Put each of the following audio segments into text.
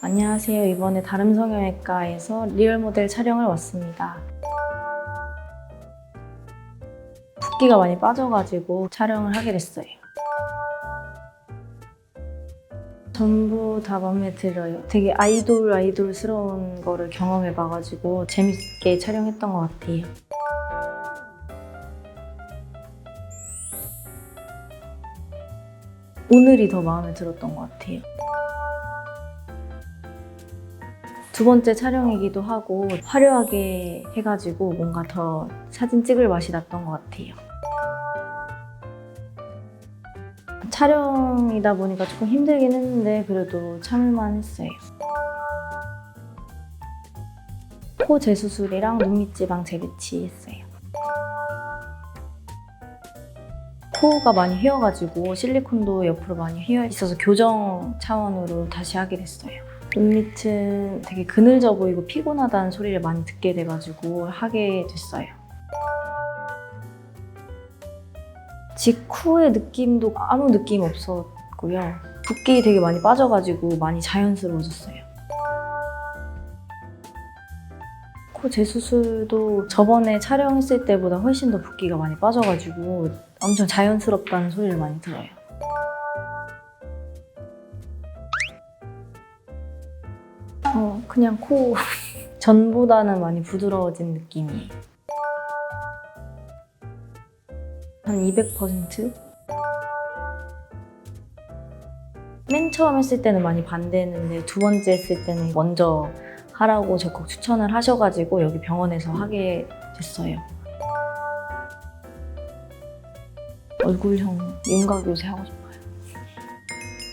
안녕하세요. 이번에 다른 성형외과에서 리얼 모델 촬영을 왔습니다. 붓기가 많이 빠져가지고 촬영을 하게 됐어요. 전부 다 마음에 들어요. 되게 아이돌 아이돌스러운 거를 경험해 봐가지고 재밌게 촬영했던 것 같아요. 오늘이 더 마음에 들었던 것 같아요. 두 번째 촬영이기도 하고 화려하게 해가지고 뭔가 더 사진 찍을 맛이 났던 것 같아요. 촬영이다 보니까 조금 힘들긴 했는데 그래도 참을만 했어요. 코 재수술이랑 눈밑지방 재배치 했어요. 코가 많이 휘어가지고 실리콘도 옆으로 많이 휘어 있어서 교정 차원으로 다시 하게 됐어요. 눈밑은 되게 그늘져 보이고 피곤하다는 소리를 많이 듣게 돼가지고 하게 됐어요. 직후의 느낌도 아무 느낌 없었고요. 붓기 되게 많이 빠져가지고 많이 자연스러워졌어요. 코 재수술도 저번에 촬영했을 때보다 훨씬 더 붓기가 많이 빠져가지고 엄청 자연스럽다는 소리를 많이 들어요. 어, 그냥 코 전보다는 많이 부드러워진 느낌이에요. 한 200%? 맨 처음 했을 때는 많이 반대했는데 두 번째 했을 때는 먼저 하라고 적극 추천을 하셔가지고 여기 병원에서 하게 됐어요. 얼굴형 윤곽 요새 하고 싶어요.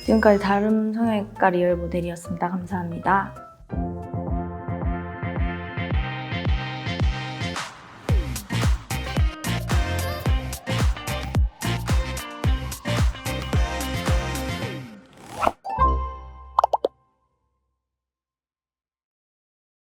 지금까지 다른 성형외과 리얼 모델이었습니다. 감사합니다. Bye.